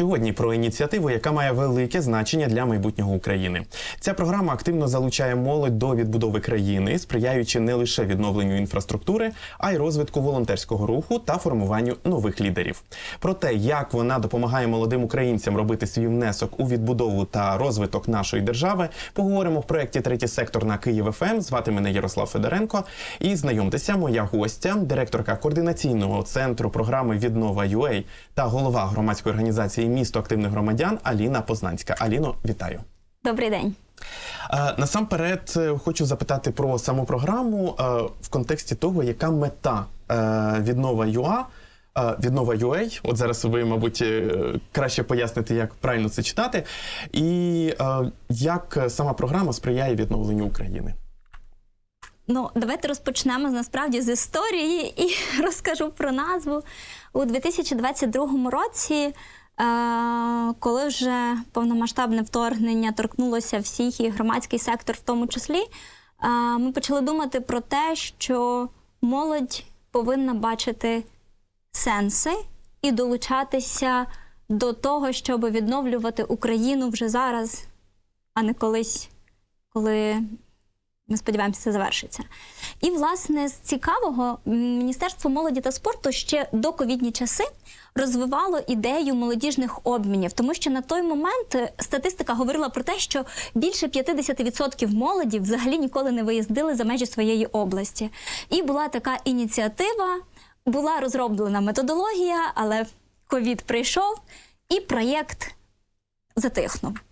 Сьогодні про ініціативу, яка має велике значення для майбутнього України. Ця програма активно залучає молодь до відбудови країни, сприяючи не лише відновленню інфраструктури, а й розвитку волонтерського руху та формуванню нових лідерів. Про те, як вона допомагає молодим українцям робити свій внесок у відбудову та розвиток нашої держави, поговоримо в проєкті Третій сектор на Київ ФМ. Звати мене Ярослав Федоренко. І знайомтеся, моя гостя, директорка координаційного центру програми Віднова UA та голова громадської організації Місто активних громадян Аліна Познанська. Аліно, вітаю. Добрий день. Насамперед е, хочу запитати про саму програму е, в контексті того, яка мета е, віднова ЮА. Віднова UA, от зараз ви, мабуть, краще поясните, як правильно це читати, і як сама програма сприяє відновленню України. Ну, давайте розпочнемо насправді з історії і розкажу про назву. У 2022 році, коли вже повномасштабне вторгнення торкнулося всіх і громадський сектор в тому числі, е, ми почали думати про те, що молодь повинна бачити сенси і долучатися до того, щоб відновлювати Україну вже зараз, а не колись, коли ми сподіваємося, це завершиться. І, власне, з цікавого, Міністерство молоді та спорту ще до ковідні часи розвивало ідею молодіжних обмінів, тому що на той момент е, статистика говорила про те, що більше 50% молоді взагалі ніколи не виїздили за межі своєї області. І була така ініціатива, була розроблена методологія, але ковід прийшов, і проєкт затихнув.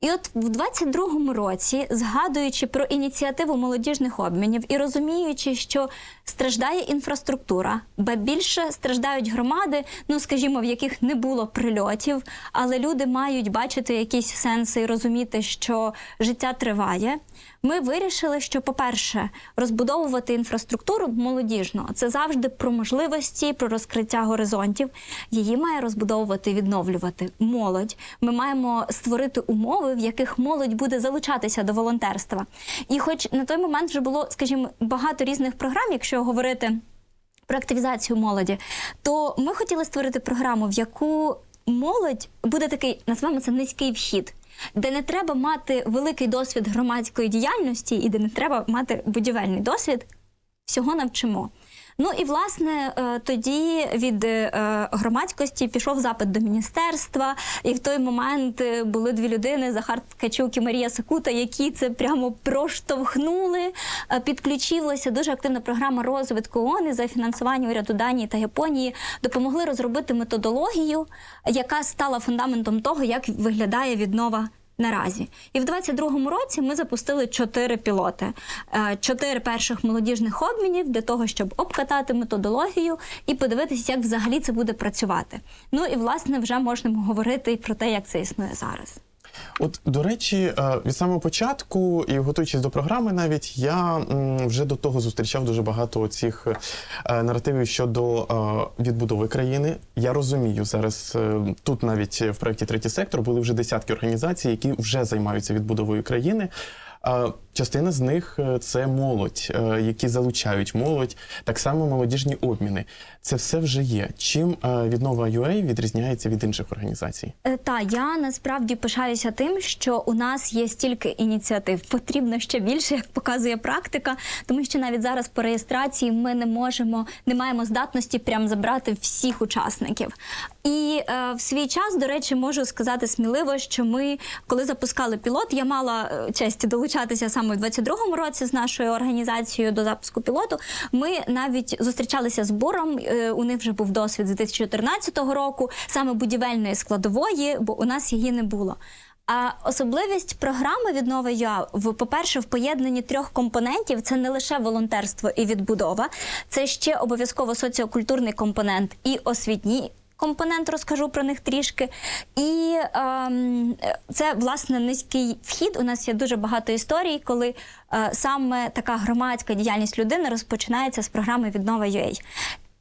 І от в 22-му році, згадуючи про ініціативу молодіжних обмінів і розуміючи, що страждає інфраструктура, ба більше страждають громади, ну скажімо, в яких не було прильотів, але люди мають бачити якісь сенси і розуміти, що життя триває. Ми вирішили, що, по-перше, розбудовувати інфраструктуру молодіжну це завжди про можливості, про розкриття горизонтів. Її має розбудовувати відновлювати молодь. Ми маємо створити умови, в яких молодь буде залучатися до волонтерства. І, хоч на той момент вже було, скажімо, багато різних програм, якщо говорити про активізацію молоді, то ми хотіли створити програму, в яку молодь буде такий, назвемо це низький вхід. Де не треба мати великий досвід громадської діяльності і де не треба мати будівельний досвід, всього навчимо. Ну і власне е, тоді від е, громадськості пішов запит до міністерства, і в той момент е, були дві людини Захар Ткачук і Марія Сакута, які це прямо проштовхнули. Підключилася дуже активна програма розвитку ООН і за фінансування уряду Данії та Японії допомогли розробити методологію, яка стала фундаментом того, як виглядає віднова наразі. І в 22-му році ми запустили чотири пілоти, Е, чотири перших молодіжних обмінів для того, щоб обкатати методологію і подивитися, як взагалі це буде працювати. Ну і власне вже можемо говорити про те, як це існує зараз. От, до речі, е, від самого початку і готуючись до програми, навіть я вже до того зустрічав дуже багато цих е, наративів щодо е, відбудови країни. Я розумію зараз тут, навіть в проєкті третій сектор, були вже десятки організацій, які вже займаються відбудовою країни. Частина з них е, це молодь, е, які залучають молодь, так само молодіжні обміни. Це все вже є. Чим е, віднова UA відрізняється від інших організацій? Е, Та я насправді пишаюся тим, що у нас є стільки ініціатив. Потрібно ще більше, як показує практика, тому що навіть зараз по реєстрації ми не можемо, не маємо здатності прям забрати всіх учасників. І е, в свій час, до речі, можу сказати сміливо, що ми, коли запускали пілот, я мала честь долучатися саме в 22-му році з нашою організацією до запуску пілоту. Ми навіть зустрічалися з бором. е, У них вже був досвід з 2014 року, саме будівельної складової, бо у нас її не було. А особливість програми віднова ЮА в по-перше, в поєднанні трьох компонентів це не лише волонтерство і відбудова, це ще обов'язково соціокультурний компонент і освітній компонент, розкажу про них трішки. І ем, це власне низький вхід. У нас є дуже багато історій, коли е, саме така громадська діяльність людини розпочинається з програми Віднова UA.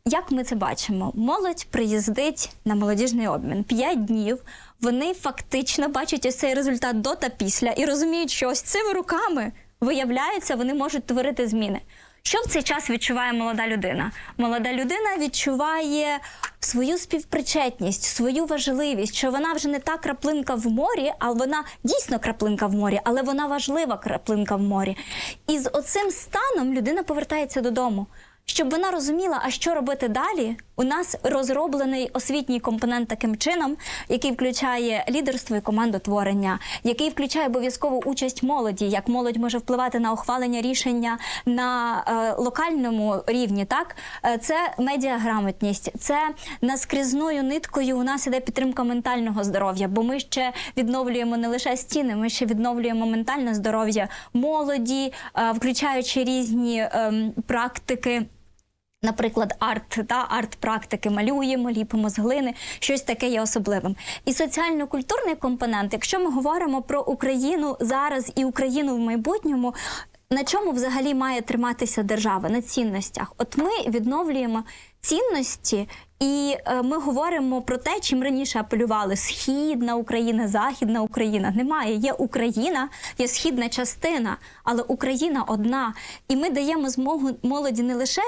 Як ми це бачимо? Молодь приїздить на молодіжний обмін п'ять днів. Вони фактично бачать ось цей результат до та після і розуміють, що ось цими руками виявляється, вони можуть творити зміни. Що в цей час відчуває молода людина? Молода людина відчуває свою співпричетність, свою важливість, що вона вже не та краплинка в морі, а вона дійсно краплинка в морі, але вона важлива краплинка в морі. І з оцим станом людина повертається додому. Щоб вона розуміла, а що робити далі, у нас розроблений освітній компонент таким чином, який включає лідерство і командотворення, який включає обов'язкову участь молоді, як молодь може впливати на ухвалення рішення на е, локальному рівні. Так Е, це медіаграмотність, це наскрізною ниткою. У нас іде підтримка ментального здоров'я, бо ми ще відновлюємо не лише стіни, ми ще відновлюємо ментальне здоров'я молоді, е, включаючи різні ем, практики. Наприклад, арт та арт-практики малюємо, ліпимо з глини, щось таке є особливим. І соціально-культурний компонент, якщо ми говоримо про Україну зараз і Україну в майбутньому. На чому взагалі має триматися держава? На цінностях. От ми відновлюємо цінності, і е, ми говоримо про те, чим раніше апелювали східна Україна, західна Україна. Немає. Є Україна, є східна частина, але Україна одна. І ми даємо змогу молоді не лише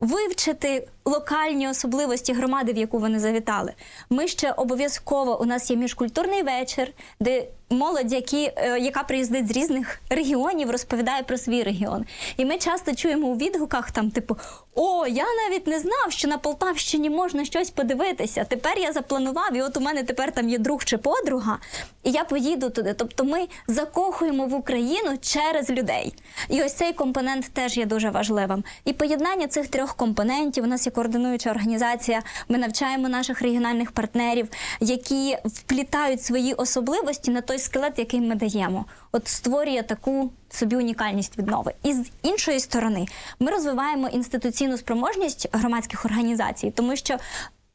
вивчити локальні особливості громади, в яку вони завітали. Ми ще обов'язково у нас є міжкультурний вечір, де молодь, які, е, яка приїздить з різних регіонів, розповідає про свій регіон. І ми часто чуємо у відгуках там, типу, о, я навіть не знав, що на Полтавщині можна щось подивитися. Тепер я запланував, і от у мене тепер там є друг чи подруга, і я поїду туди. Тобто ми закохуємо в Україну через людей. І ось цей компонент теж є дуже важливим. І поєднання цих трьох компонентів у нас є координуюча організація. Ми навчаємо наших регіональних партнерів, які вплітають свої особливості на той скелет, який ми даємо. От створює таку собі унікальність віднови. І з іншої сторони, ми розвиваємо інституційну спроможність громадських організацій, тому що.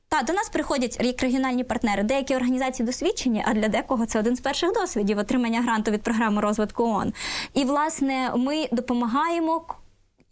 Та до нас приходять як регіональні партнери. Деякі організації досвідчені, а для декого це один з перших досвідів отримання гранту від програми розвитку ООН. І власне ми допомагаємо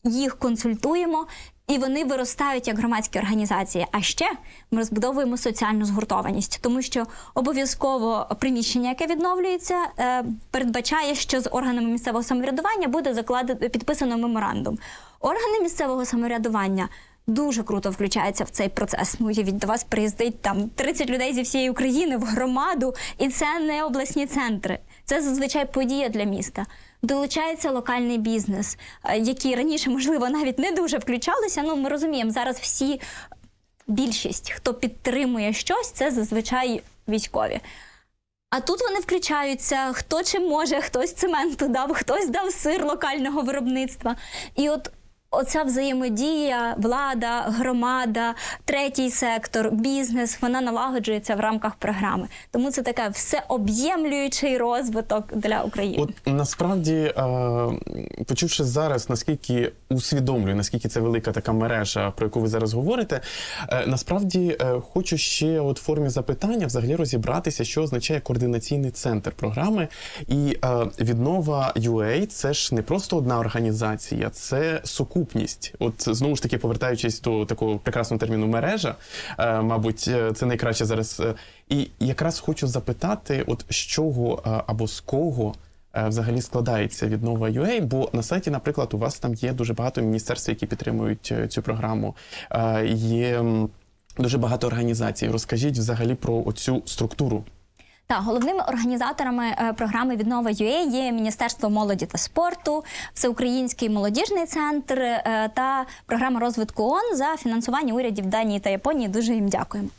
їх консультуємо, і вони виростають як громадські організації. А ще ми розбудовуємо соціальну згуртованість, тому що обов'язково приміщення, яке відновлюється, е, передбачає, що з органами місцевого самоврядування буде закладено підписано меморандум. Органи місцевого самоврядування. Дуже круто включаються в цей процес. Ну, уявіть, до вас приїздить там 30 людей зі всієї України в громаду, і це не обласні центри. Це зазвичай подія для міста. Долучається локальний бізнес, е, який раніше, можливо, навіть не дуже включалися. Ну, ми розуміємо, зараз всі більшість, хто підтримує щось, це зазвичай військові. А тут вони включаються, хто чим може, хтось цементу дав, хтось дав сир локального виробництва. І от оця взаємодія, влада, громада, третій сектор, бізнес, вона налагоджується в рамках програми. Тому це таке всеоб'ємлюючий розвиток для України. От насправді, почувши зараз, наскільки усвідомлюю, наскільки це велика така мережа, про яку ви зараз говорите, е, насправді е, хочу ще от в формі запитання взагалі розібратися, що означає координаційний центр програми. І е, віднова UA – це ж не просто одна організація, це сукупність. От знову ж таки, повертаючись до такого прекрасного терміну мережа, мабуть, це найкраще зараз. І якраз хочу запитати, от з чого або з кого взагалі складається віднова UA, бо на сайті, наприклад, у вас там є дуже багато міністерств, які підтримують е, цю програму. Е, Є дуже багато організацій. Розкажіть взагалі про оцю структуру. Так, головними організаторами е, програми Віднова ЮЕ є Міністерство молоді та спорту, Всеукраїнський молодіжний центр е, та програма розвитку ООН за фінансування урядів Данії та Японії. Дуже їм дякуємо.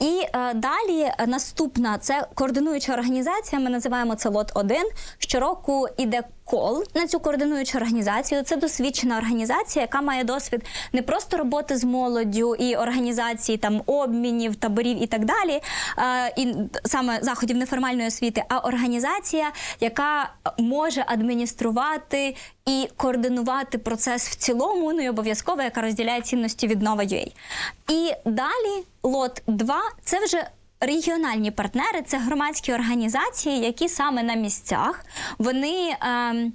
І е, далі е, наступна це координуюча організація. Ми називаємо це лот 1 Щороку іде кол на цю координуючу організацію. Це досвідчена організація, яка має досвід не просто роботи з молоддю і організації там обмінів, таборів і так далі, і саме заходів неформальної освіти, а організація, яка може адмініструвати і координувати процес в цілому, ну і обов'язково, яка розділяє цінності від Нова UA. І далі лот 2 – це вже регіональні партнери, це громадські організації, які саме на місцях вони. ем,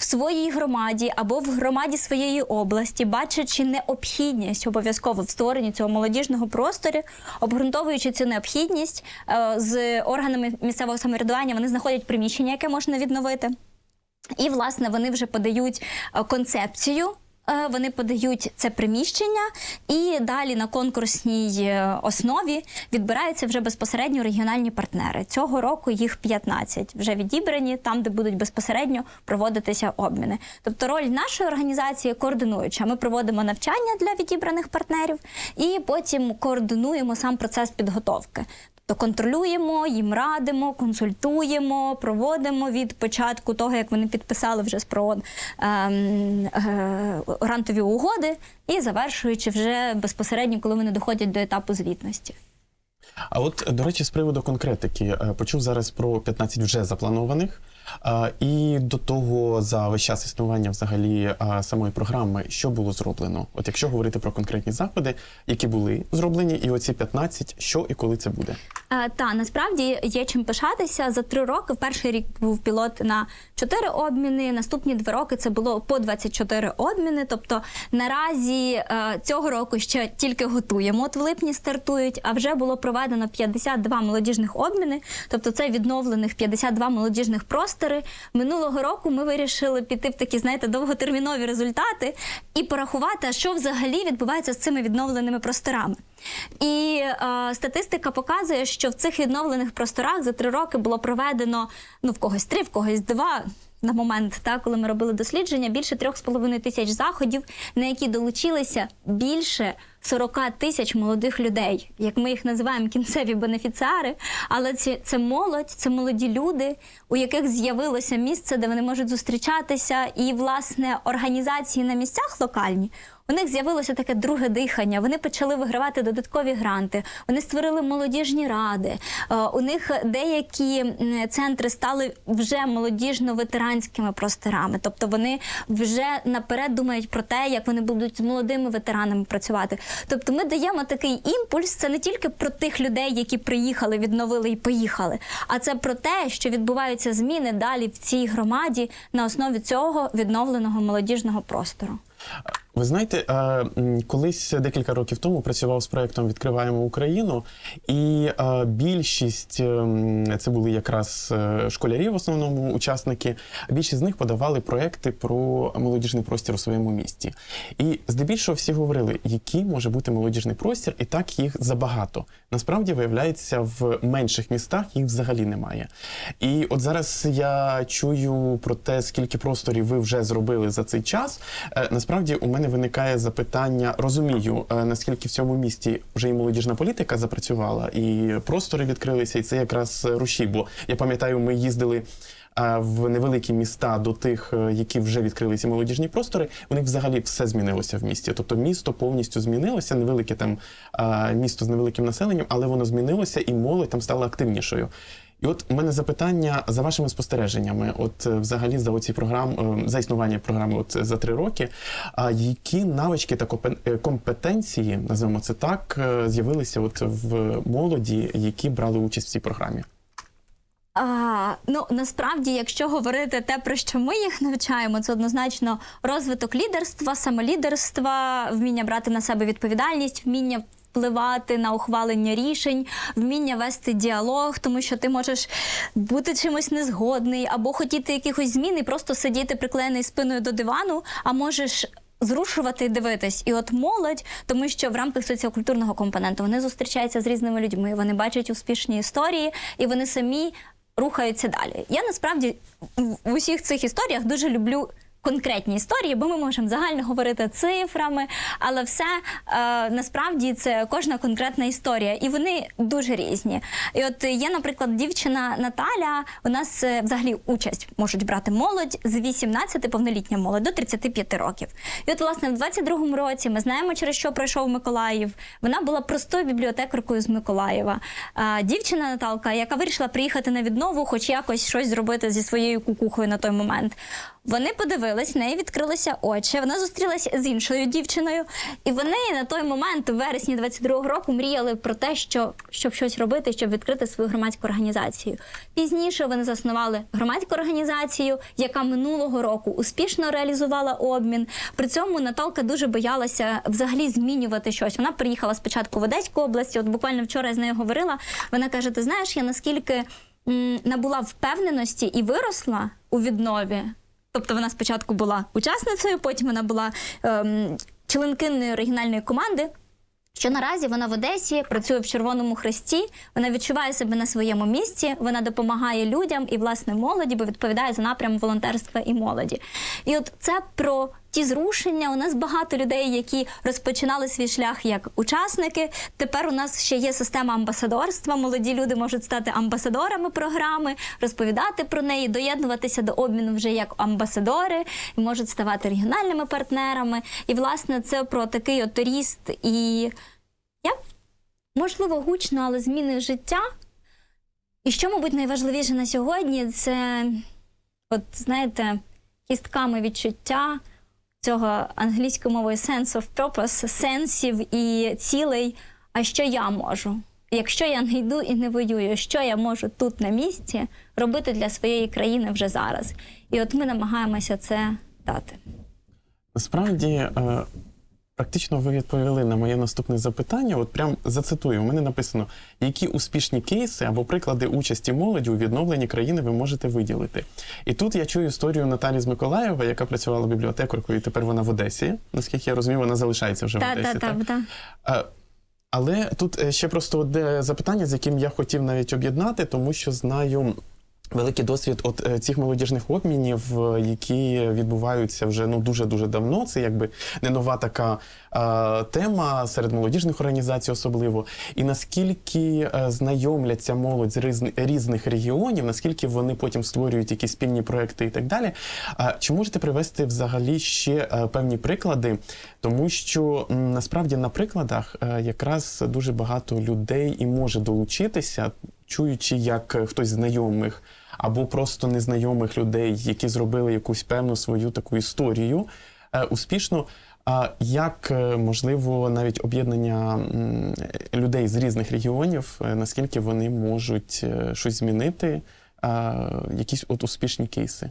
в своїй громаді або в громаді своєї області, бачачи необхідність обов'язково в створенні цього молодіжного простору, обґрунтовуючи цю необхідність е, з органами місцевого самоврядування, вони знаходять приміщення, яке можна відновити. І, власне, вони вже подають е, концепцію. Е, вони подають це приміщення, і далі на конкурсній е, основі відбираються вже безпосередньо регіональні партнери. Цього року їх 15 вже відібрані, там, де будуть безпосередньо проводитися обміни. Тобто роль нашої організації координуюча. Ми проводимо навчання для відібраних партнерів і потім координуємо сам процес підготовки. Тобто контролюємо, їм радимо, консультуємо, проводимо від початку того, як вони підписали вже з ПРООН ем, е, грантові угоди, і завершуючи вже безпосередньо, коли вони доходять до етапу звітності. А от, до речі, з приводу конкретики, е, почув зараз про 15 вже запланованих. І до того за весь час існування взагалі самої програми, що було зроблено? От якщо говорити про конкретні заходи, які були зроблені, і оці 15, що і коли це буде? Е, Та насправді є чим пишатися. За три роки перший рік був пілот на 4 обміни. Наступні два роки це було по 24 обміни. Тобто наразі е, цього року ще тільки готуємо. От в липні стартують, а вже було проведено 52 молодіжних обміни. Тобто це відновлених 52 молодіжних простори. Минулого року ми вирішили піти в такі, знаєте, довготермінові результати і порахувати, що взагалі відбувається з цими відновленими просторами. І е, статистика показує, що в цих відновлених просторах за три роки було проведено ну в когось три, в когось два. На момент, так, коли ми робили дослідження, більше 3,5 тисяч заходів, на які долучилися більше 40 тисяч молодих людей, як ми їх називаємо кінцеві бенефіціари. Але це, це молодь, це молоді люди, у яких з'явилося місце, де вони можуть зустрічатися, і власне організації на місцях локальні. У них з'явилося таке друге дихання. Вони почали вигравати додаткові гранти. Вони створили молодіжні ради. Е, У них деякі центри стали вже молодіжно-ветеранськими просторами. Тобто вони вже наперед думають про те, як вони будуть з молодими ветеранами працювати. Тобто, ми даємо такий імпульс. Це не тільки про тих людей, які приїхали, відновили і поїхали, а це про те, що відбуваються зміни далі в цій громаді на основі цього відновленого молодіжного простору. Ви знаєте, е, колись декілька років тому працював з проєктом Відкриваємо Україну, і е, більшість ем, це були якраз е, школярі, в основному учасники. Більшість з них подавали проекти про молодіжний простір у своєму місті. І здебільшого всі говорили, який може бути молодіжний простір, і так їх забагато. Насправді виявляється, в менших містах їх взагалі немає. І от зараз я чую про те, скільки просторів ви вже зробили за цей час. Е, Насправді у мене виникає запитання. Розумію, е, наскільки в цьому місті вже і молодіжна політика запрацювала, і простори відкрилися, і це якраз рушій. Бо я пам'ятаю, ми їздили. е, В невеликі міста до тих, е, які вже відкрили ці молодіжні простори, у них взагалі все змінилося в місті. Тобто місто повністю змінилося, невелике там е, місто з невеликим населенням, але воно змінилося, і молодь там стала активнішою. І от у мене запитання за вашими спостереженнями, от е, взагалі за оці програм, е, за існування програми, от за три роки. А які навички та е, компетенції, називаємо це так, з'явилися от в молоді, які брали участь в цій програмі? А, ну насправді, якщо говорити те, про що ми їх навчаємо, це однозначно розвиток лідерства, самолідерства, вміння брати на себе відповідальність, вміння. Впливати на ухвалення рішень, вміння вести діалог, тому що ти можеш бути чимось незгодний або хотіти якихось змін і просто сидіти приклеєний спиною до дивану, а можеш зрушувати і дивитись. І от молодь, тому що в рамках соціокультурного компоненту вони зустрічаються з різними людьми, вони бачать успішні історії, і вони самі рухаються далі. Я насправді в усіх цих історіях дуже люблю. Конкретні історії, бо ми можемо загально говорити цифрами, але все е, насправді це кожна конкретна історія, і вони дуже різні. І от є, наприклад, дівчина Наталя. У нас е, взагалі участь можуть брати молодь з 18 повнолітня молодь до 35 років. І от, власне, в 22-му році ми знаємо, через що пройшов Миколаїв. Вона була простою бібліотекаркою з Миколаєва. Е, дівчина Наталка, яка вирішила приїхати на віднову, хоч якось щось зробити зі своєю кукухою на той момент. Вони подивились, в неї відкрилися очі. Вона зустрілася з іншою дівчиною, і вони на той момент, у вересні 22-го року, мріяли про те, що щоб щось робити, щоб відкрити свою громадську організацію. Пізніше вони заснували громадську організацію, яка минулого року успішно реалізувала обмін. При цьому Наталка дуже боялася взагалі змінювати щось. Вона приїхала спочатку в Одеську область. От буквально вчора я з нею говорила. Вона каже: Ти знаєш, я наскільки набула впевненості і виросла у віднові. Тобто вона спочатку була учасницею, потім вона була ем, членкиною оригінальної команди. Що наразі вона в Одесі працює в Червоному Хресті, вона відчуває себе на своєму місці, вона допомагає людям і власне молоді, бо відповідає за напрям волонтерства і молоді. І от це про ті зрушення. У нас багато людей, які розпочинали свій шлях як учасники. Тепер у нас ще є система амбасадорства. Молоді люди можуть стати амбасадорами програми, розповідати про неї, доєднуватися до обміну вже як амбасадори, і можуть ставати регіональними партнерами. І власне це про такий от ріст і я можливо гучно, але зміни життя. І що, мабуть, найважливіше на сьогодні, це, от знаєте, кістками відчуття цього англійською мовою sense of purpose, сенсів і цілей. А що я можу? Якщо я не йду і не воюю, що я можу тут на місці робити для своєї країни вже зараз? І от ми намагаємося це дати. Насправді, е, практично ви відповіли на моє наступне запитання. От прям зацитую, у мене написано, які успішні кейси або приклади участі молоді у відновленні країни ви можете виділити. І тут я чую історію Наталі з Миколаєва, яка працювала бібліотекаркою, і тепер вона в Одесі. Наскільки я розумію, вона залишається вже в Одесі. та, та, так? та. Е, Але тут е, ще просто одне запитання, з яким я хотів навіть об'єднати, тому що знаю. Великий досвід от е, цих молодіжних обмінів, е, які відбуваються вже ну дуже дуже давно. Це якби не нова така е, тема серед молодіжних організацій, особливо. І наскільки е, знайомляться молодь з різни- різних регіонів, наскільки вони потім створюють якісь спільні проекти і так далі. Чи можете привести взагалі ще певні приклади? Тому що насправді на прикладах якраз дуже багато людей і може долучитися, чуючи, як хтось знайомих або просто незнайомих людей, які зробили якусь певну свою таку історію е, успішно. А як е, можливо навіть об'єднання людей з різних регіонів, е, наскільки вони можуть щось змінити, якісь от успішні кейси?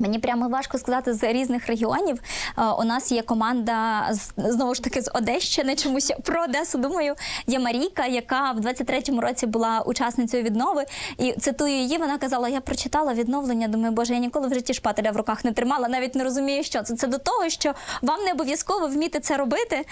Мені прямо важко сказати з різних регіонів. Е, У нас є команда знову ж таки з Одещини. Чомусь про Одесу думаю. Є Марійка, яка в 23-му році була учасницею віднови. І цитую її. Вона казала: Я прочитала відновлення. Думаю, боже, я ніколи в житті шпателя в руках не тримала, навіть не розумію, що це. Це до того, що вам не обов'язково вміти це робити.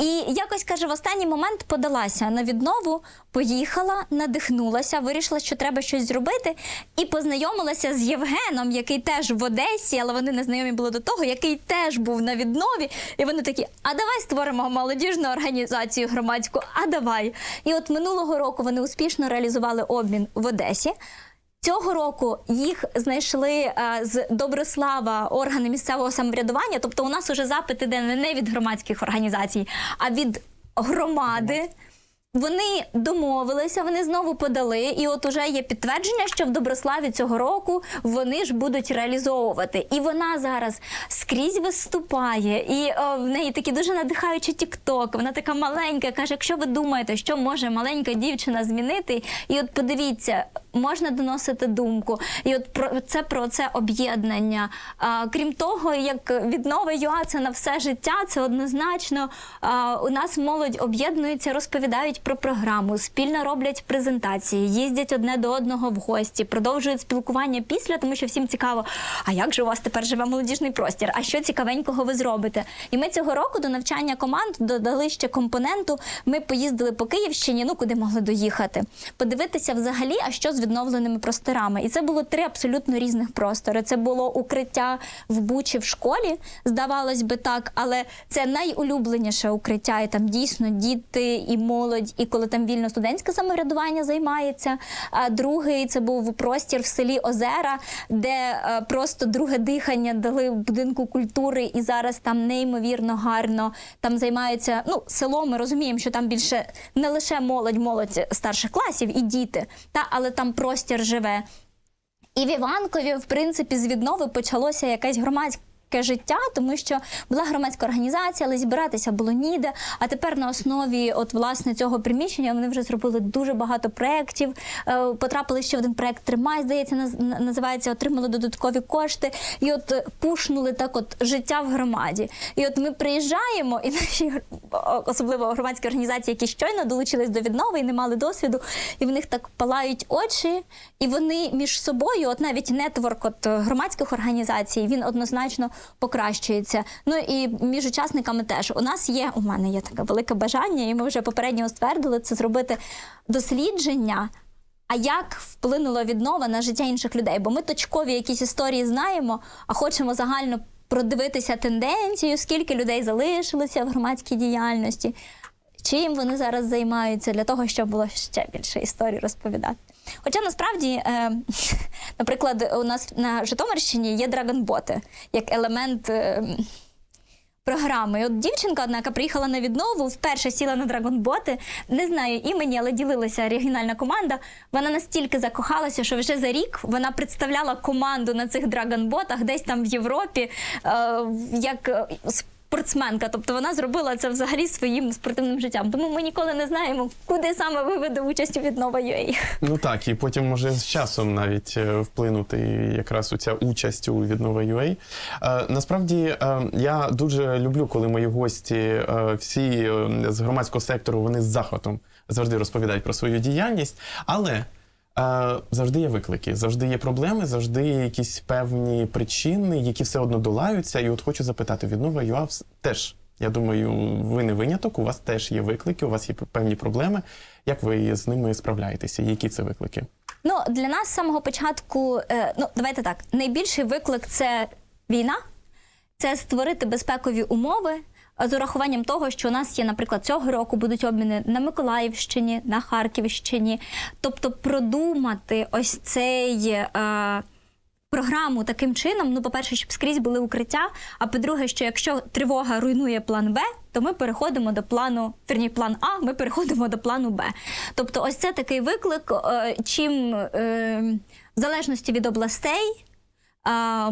І якось каже, в останній момент подалася на віднову, поїхала, надихнулася, вирішила, що треба щось зробити, і познайомилася з Євгеном, який теж в Одесі, але вони не знайомі були до того, який теж був на віднові. І вони такі: а давай створимо молодіжну організацію громадську, а давай. І от минулого року вони успішно реалізували обмін в Одесі. Цього року їх знайшли е, з Доброслава органи місцевого самоврядування. Тобто, у нас уже запит іде не від громадських організацій, а від громади. Вони домовилися, вони знову подали, і от уже є підтвердження, що в Доброславі цього року вони ж будуть реалізовувати. І вона зараз скрізь виступає, і о, в неї такі дуже надихаючі тікток. Вона така маленька. каже: якщо ви думаєте, що може маленька дівчина змінити, і от подивіться, можна доносити думку. І от про це про це об'єднання. Крім того, як віднова ЮА це на все життя, це однозначно. А, у нас молодь об'єднується, розповідають про програму, спільно роблять презентації, їздять одне до одного в гості, продовжують спілкування після, тому що всім цікаво, а як же у вас тепер живе молодіжний простір? А що цікавенького ви зробите? І ми цього року до навчання команд додали ще компоненту. Ми поїздили по Київщині, ну куди могли доїхати, подивитися взагалі, а що з відновленими просторами. І це було три абсолютно різних простори. Це було укриття в Бучі в школі, здавалось би так, але це найулюбленіше укриття, і там дійсно діти і молодь, і коли там вільно студентське самоврядування займається. А другий це був простір в селі Озера, де е, просто друге дихання дали в будинку культури, і зараз там неймовірно гарно там займаються. Ну, село. Ми розуміємо, що там більше не лише молодь, молодь старших класів і діти, та але там простір живе. І в Іванкові, в принципі, з віднови почалося якесь громадське нелегке життя, тому що була громадська організація, але збиратися було ніде. А тепер на основі от власне цього приміщення вони вже зробили дуже багато проєктів. Е, Потрапили ще один проєкт Тримай, здається, наз- називається, отримали додаткові кошти. І от е, пушнули так от життя в громаді. І от ми приїжджаємо, і наші особливо громадські організації, які щойно долучились до віднови і не мали досвіду, і в них так палають очі, і вони між собою, от навіть нетворк от громадських організацій, він однозначно покращується. Ну і між учасниками теж у нас є, у мене є таке велике бажання, і ми вже попередньо ствердили це зробити дослідження. А як вплинула віднова на життя інших людей? Бо ми точкові якісь історії знаємо, а хочемо загально продивитися тенденцію, скільки людей залишилося в громадській діяльності, чим вони зараз займаються для того, щоб було ще більше історій розповідати. Хоча насправді, е, наприклад, у нас на Житомирщині є драгонботи як елемент. Е, програми. От дівчинка, одна, яка приїхала на віднову, вперше сіла на драгонботи. Не знаю імені, але ділилася регіональна команда. Вона настільки закохалася, що вже за рік вона представляла команду на цих драгонботах десь там в Європі е, як е, спортсменка. Тобто вона зробила це взагалі своїм спортивним життям. Тому ми ніколи не знаємо, куди саме виведе участь у віднова UA. Ну так, і потім може з часом навіть е, вплинути якраз у ця участь у віднова UA. Е, насправді е, я дуже люблю, коли мої гості, всі з громадського сектору, вони з захватом завжди розповідають про свою діяльність, але. Завжди є виклики, завжди є проблеми, завжди є якісь певні причини, які все одно долаються. І от хочу запитати, віднова ЮА теж, я думаю, ви не виняток, у вас теж є виклики, у вас є певні проблеми. Як ви з ними справляєтеся? Які це виклики? Ну, для нас з самого початку, е, ну давайте так, найбільший виклик це війна, це створити безпекові умови. З урахуванням того, що у нас є, наприклад, цього року будуть обміни на Миколаївщині, на Харківщині. Тобто продумати ось цей е, програму таким чином, ну, по-перше, щоб скрізь були укриття. А по-друге, що якщо тривога руйнує план Б, то ми переходимо до плану, верні, план А, ми переходимо до плану Б. Тобто, ось це такий виклик, е, чим е, в залежності від областей.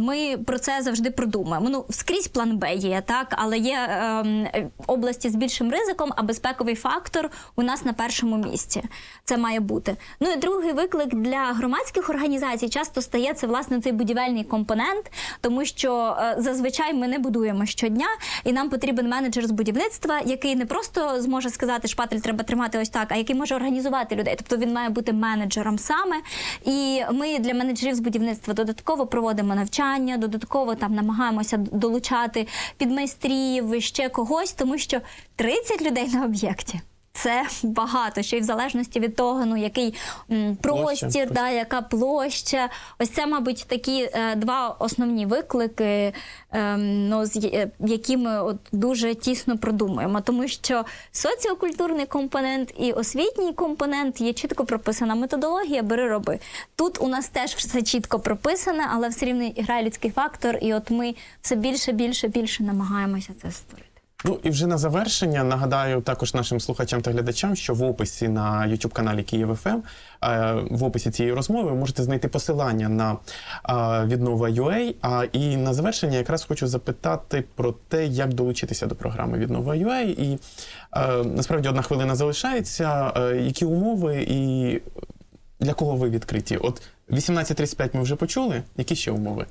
Ми про це завжди продумаємо. Ну, скрізь план Б є, так, але є ем, області з більшим ризиком, а безпековий фактор у нас на першому місці. Це має бути. Ну і другий виклик для громадських організацій часто стає це власне цей будівельний компонент, тому що е, зазвичай ми не будуємо щодня, і нам потрібен менеджер з будівництва, який не просто зможе сказати, шпатель треба тримати ось так, а який може організувати людей. Тобто він має бути менеджером саме. І ми для менеджерів з будівництва додатково проводимо навчання, додатково там намагаємося долучати підмайстрів, ще когось, тому що 30 людей на об'єкті. Це багато, ще й в залежності від того, ну який м, простір, Площа. да, яка площа. Ось це, мабуть, такі е, два основні виклики, е, ну, з є- які ми от дуже тісно продумуємо. Тому що соціокультурний компонент і освітній компонент є чітко прописана методологія, бери роби. Тут у нас теж все чітко прописане, але все рівно грає людський фактор, і от ми все більше, більше, більше намагаємося це створити. Ну і вже на завершення нагадаю також нашим слухачам та глядачам, що в описі на youtube каналі Київ ФМ, в описі цієї розмови ви можете знайти посилання на е, віднова UA. А і на завершення якраз хочу запитати про те, як долучитися до програми Віднова UA. І е, насправді одна хвилина залишається. Е, які умови і для кого ви відкриті? От 18.35 ми вже почули. Які ще умови?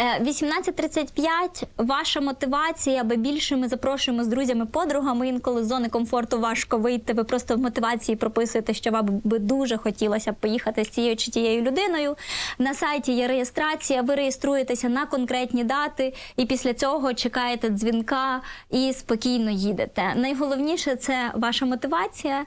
Е, 18.35 ваша мотивація, аби більше ми запрошуємо з друзями, подругами. Інколи з зони комфорту важко вийти. Ви просто в мотивації прописуєте, що вам би дуже хотілося поїхати з цією чи тією людиною. На сайті є реєстрація, ви реєструєтеся на конкретні дати, і після цього чекаєте дзвінка і спокійно їдете. Найголовніше це ваша мотивація.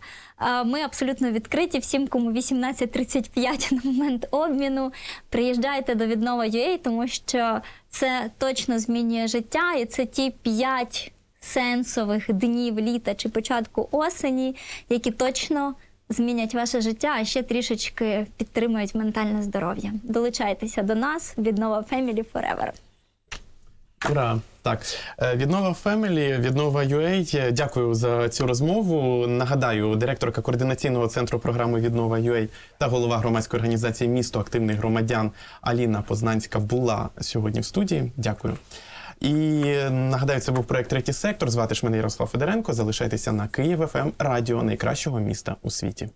Ми абсолютно відкриті всім, кому 18.35 на момент обміну. Приїжджайте до віднова UA, тому що це точно змінює життя, і це ті п'ять сенсових днів літа чи початку осені, які точно змінять ваше життя, а ще трішечки підтримують ментальне здоров'я. Долучайтеся до нас, віднова Family Forever. Ура! Так, віднова Family, віднова UA. Дякую за цю розмову. Нагадаю, директорка координаційного центру програми Віднова UA та голова громадської організації Місто активних громадян Аліна Познанська була сьогодні в студії. Дякую. І нагадаю, це був проект Третій сектор. Звати ж мене Ярослав Федоренко. Залишайтеся на Київ ФМ радіо найкращого міста у світі.